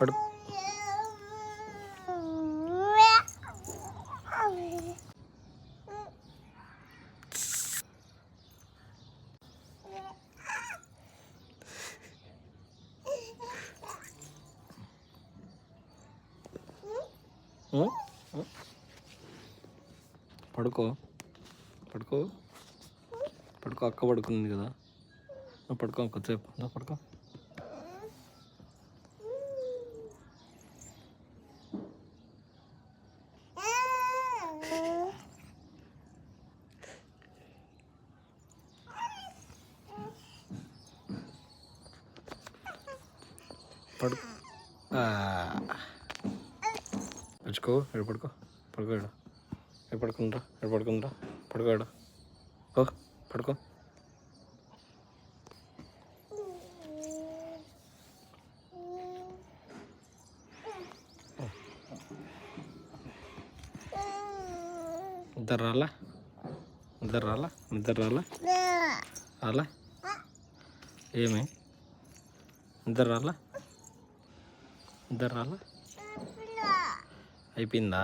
పడు. పడుకో. పడుకో. పడుకో అక్క పడుకుంది కదా. పడుకో కొద్దిసేపు. పడుకో. పడు వచ్చుకో ఎక్కడ పడుకో పడుకో? ఎక్కడ ఎక్కడ పడుకుంటా ఎక్కడ పడుకుంటా పడుకో ఓ పడుకో. నిద్ర రాలా? నిద్ర రాలా? నిద్ర రాలా? రాలా? ఏమి? నిద్ర రాలా? నిద్ర రాలా? అయిపోయిందా?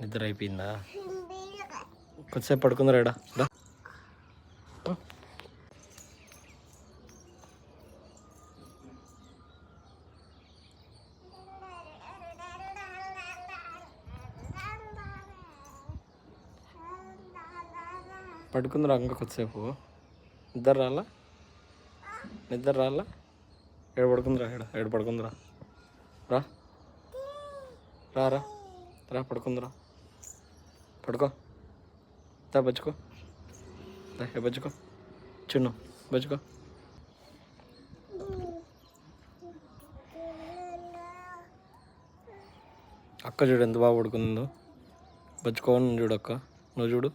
నిద్ర. అయిపోయిందా? కొద్దిసేపు పడుకుందరా ఇడా రా. పడుకుందిరా ఇంకా కొద్దిసేపు? నిద్ర రాలా? నిద్ర రాలా? ఏడు పడుకుందిరా ఏడు. ఏడు పడుకుందిరా. రా. రా రా. రా పడుకుందిరా. పడుకో. దా బచ్చుకో దా ఏ బచ్చుకో చిన్ను బచ్చుకో అక్క చూడు ఎంత బాగా పడుకుందో. బచ్చుకోని చూడు అక్క. నువ్వు చూడు.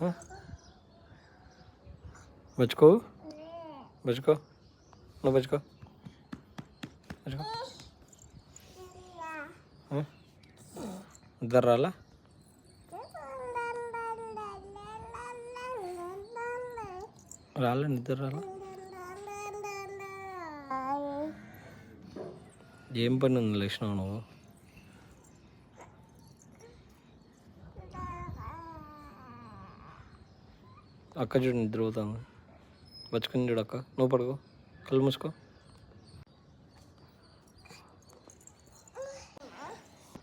Huh? బచ్చుకో బచ్చుకో నువ్వు బచ్చుకో బచ్చుకో ఇద్దరు నిద్ర రాలా? రాలే నిద్ర రాలా? ఏం పని ఉంది లేచినావు నువ్వు? అక్క చూడు నిద్రపోతాను బచ్చుకొని చూడక్క. నువ్వు పడుకో. కళ్ళు మూసుకో.